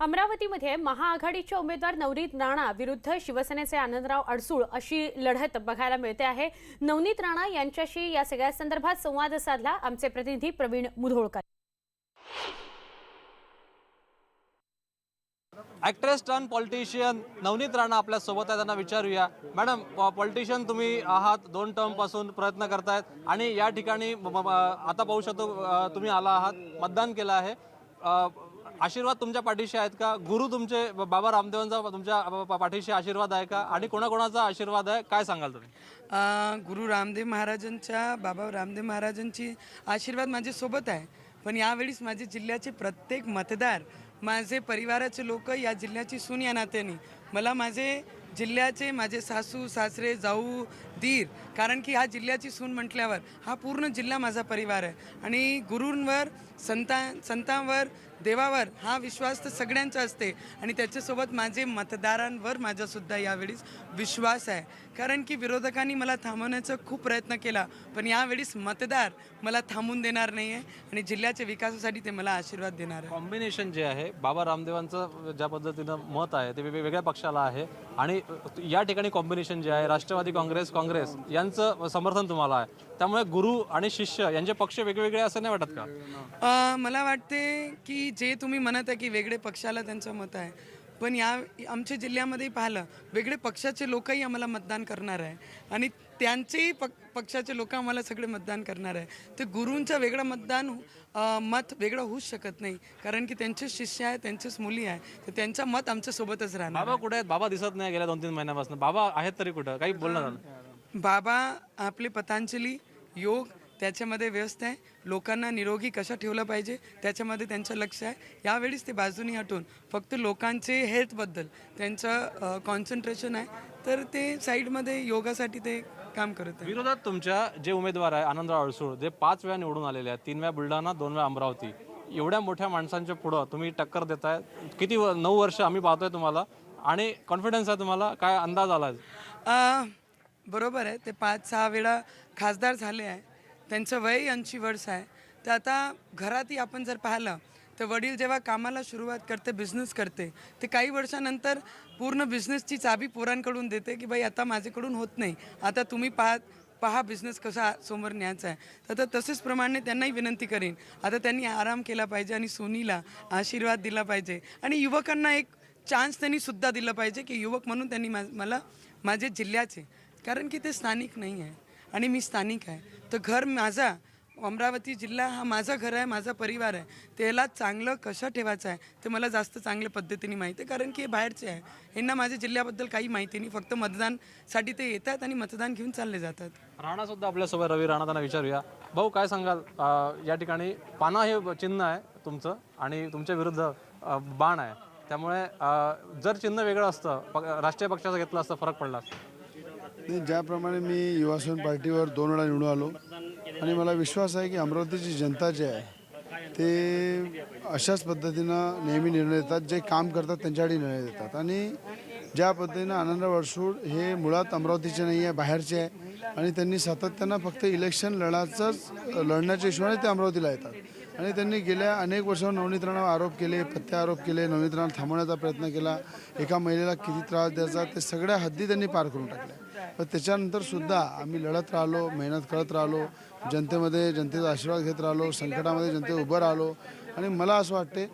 अमरावतीमध्ये महाआघाडीचे उमेदवार नवनीत राणा विरुद्ध शिवसेनेचे आनंदराव अडसूळ अशी लढत बघायला मिळते आहे. नवनीत राणा यांच्याशी या सगळ्या संदर्भात संवाद साधला. आमचे प्रतिनिधी Praveen Mudholkar. Actress turn politician Navneet Rana आपल्यासोबत आहे त्यांना विचारूया. मॅडम पॉलिटिशियन तुम्ही आहात दोन टर्मपासून प्रयत्न करतायत आणि या ठिकाणी आता पाहू शकतो तुम्ही आला आहात मतदान केलं आहे. आशीर्वाद तुमच्या पाठीशी आहेत का? गुरु तुमचे बाबा रामदेवांचा तुमच्या पाठीशी आशीर्वाद आहे का? आणि कोणाकोणाचा आशीर्वाद आहे? काय सांगाल तुम्ही? गुरु रामदेव महाराजांच्या बाबा रामदेव महाराजांची आशीर्वाद माझ्यासोबत आहे. पण यावेळीस माझे जिल्ह्याचे प्रत्येक मतदार माझे परिवाराचे लोक या जिल्ह्याची सून या नात्याने. मला माझे जिल्ह्याचे माझे सासू सासरे जाऊ धीर कारण की ह्या जिल्ह्याची सून म्हटल्यावर हा पूर्ण जिल्हा माझा परिवार आहे. आणि गुरूंवर संता संतांवर देवावर हा विश्वास तर सगळ्यांचा असते. आणि त्याच्यासोबत माझे मतदारांवर माझासुद्धा यावेळीस विश्वास आहे. कारण की विरोधकांनी मला थांबवण्याचा खूप प्रयत्न केला पण यावेळीस मतदार मला थांबून देणार नाही आहे आणि जिल्ह्याच्या विकासासाठी ते मला आशीर्वाद देणार आहे. कॉम्बिनेशन जे आहे बाबा रामदेवांचं ज्या पद्धतीनं मत आहे ते वेगवेगळ्या पक्षाला आहे. आणि या ठिकाणी कॉम्बिनेशन जे आहे राष्ट्रवादी काँग्रेस काँग्रेस यांचं समर्थन तुम्हाला आहे. त्यामुळे गुरु आणि शिष्य यांचे पक्ष वेगवेगळे असं नाही वाटत का? मला वाटते की जे तुम्ही म्हणत आहे की वेगळे पक्षाला त्यांचं मत आहे पण या आमच्या जिल्ह्यामध्ये पाहिलं वेगळे पक्षाचे लोकही आम्हाला मतदान करणार आहे. आणि त्यांचेही पक पक्षाचे लोक आम्हाला सगळे मतदान करणार आहे. ते गुरूंचं वेगळं मतदान मत वेगळं होऊच शकत नाही कारण की त्यांचे शिष्य आहे त्यांचेच मुली आहे तर त्यांचं मत आमच्यासोबतच राहणार बाबा कुठे आहेत? बाबा दिसत नाही गेल्या दोन तीन महिन्यापासून. बाबा आहेत तरी कुठं? काही बोलणं झालं? बाबा आपले पतांजली योग त्याच्यामध्ये व्यस्त आहे. लोकांना निरोगी कसं ठेवलं पाहिजे त्याच्यामध्ये त्यांचं लक्ष आहे. यावेळीच ते बाजूनी हटून फक्त लोकांचे हेल्थबद्दल त्यांचं कॉन्सन्ट्रेशन आहे. तर ते साईडमध्ये योगासाठी ते काम करत आहे. विरोधात तुमच्या जे उमेदवार आहे आनंदराव अडसूळ जे पाच वेळा निवडून आलेले आहेत तीन वेळा बुलढाणा दोन वेळा अमरावती. एवढ्या मोठ्या माणसांच्या पुढं तुम्ही टक्कर देताय. किती नऊ वर्ष आम्ही पाहतोय तुम्हाला. आणि कॉन्फिडन्स आहे तुम्हाला काय अंदाज आला बरोबर आहे. ते पाच सहा वेळा खासदार झाले आहे. त्यांचं वय ऐंशी वर्ष आहे. तर आता घरातही आपण जर पाहिलं तर वडील जेव्हा कामाला सुरुवात करते बिझनेस करते ते काही वर्षानंतर पूर्ण बिझनेसची चाबी पोरांकडून देते की बाई आता माझ्याकडून होत नाही. आता तुम्ही पाहत पहा बिझनेस कसा समोर न्यायचा आहे. तर तसेच प्रमाणे त्यांनाही विनंती करेन. आता त्यांनी आराम केला पाहिजे आणि सोनीला आशीर्वाद दिला पाहिजे. आणि युवकांना एक चान्स त्यांनी सुद्धा दिलं पाहिजे की युवक म्हणून त्यांनी मा मला माझे जिल्ह्याचे कारण की ते स्थानिक नाही आहे. आणि मी स्थानिक आहे. तर घर माझा अमरावती जिल्हा हा माझा घर आहे माझा परिवार आहे. त्याला चांगलं कसं ठेवायचं आहे ते मला जास्त चांगल्या पद्धतीने माहिती आहे. कारण की हे बाहेरचे आहे. यांना माझ्या जिल्ह्याबद्दल काही माहिती नाही. फक्त मतदानसाठी ते येतात आणि मतदान घेऊन चालले जातात. राणा सुद्धा आपल्यासोबत रवी राणा त्यांना विचारूया. भाऊ काय सांगाल? या ठिकाणी पाना हे चिन्ह आहे तुमचं आणि तुमच्या विरुद्ध बाण आहे. त्यामुळे जर चिन्ह वेगळं असतं प- राष्ट्रीय पक्षाचं घेतलं असतं फरक पडला असतं. नाही ज्याप्रमाणे मी युवासन पार्टीवर दोन वेळा निवडून आलो. आणि मला विश्वास आहे की अमरावतीची जनता जे आहे ते अशाच पद्धतीनं नेहमी निर्णय देतात जे काम करतात त्यांच्यासाठी निर्णय देतात. आणि ज्या पद्धतीनं आनंद अडसूळ हे मुळात अमरावतीचे नाही आहे बाहेरचे आहे. आणि त्यांनी सातत्यानं फक्त इलेक्शन लढाचंच लढण्याच्या हिशोबाने ते अमरावतीला येतात. आणि त्यांनी गेल्या अनेक वर्षावर नवनीत राणावर आरोप केले प्रत्यारोप केले नवनीत राणा थांबवण्याचा प्रयत्न केला. एका महिलेला किती त्रास द्यायचा ते सगळ्या हद्दी त्यांनी पार करून टाकल्या. पण त्याच्यानंतर सुद्धा आम्ही लढत राहिलो मेहनत करत राहिलो जनतेमध्ये जनतेचा आशीर्वाद घेत राहिलो संकटामध्ये जनते उभं राहिलो. आणि मला असं वाटते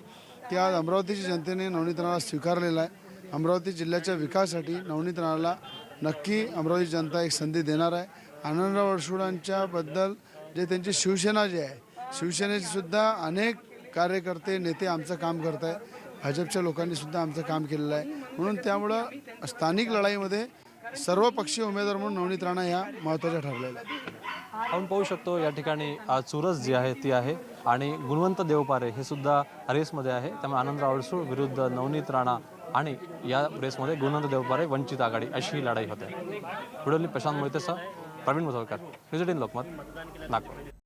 की आज अमरावतीच्या जनतेने नवनीतनाला स्वीकारलेला आहे. अमरावती जिल्ह्याच्या विकासासाठी नवनीतनाला नक्की अमरावती जनता एक संधी देणार आहे. आनंदराव अडसुडांच्याबद्दल जे त्यांची शिवसेना जी आहे शिवसेनेसुद्धा अनेक कार्यकर्ते नेते आमचं काम करत आहे. भाजपच्या लोकांनीसुद्धा आमचं काम केलेलं आहे. म्हणून त्यामुळं स्थानिक लढाईमध्ये सर्व पक्षीय उमेदवार म्हणून नवनीत राणा या महत्त्वाच्या ठरलेल्या आपण पाहू शकतो या ठिकाणी चुरस जी आहे ती आहे आणि गुणवंत देवपारे हे सुद्धा रेसमध्ये आहे. त्यामुळे आनंदराव अडसूळ विरुद्ध नवनीत राणा आणि या रेसमध्ये गुणवंत देवपारे वंचित आघाडी अशी ही लढाई होते. व्हिडिओनी प्रशांत मोहितेसह प्रवीण मुधोळकर एटीन लोकमत नागपूर.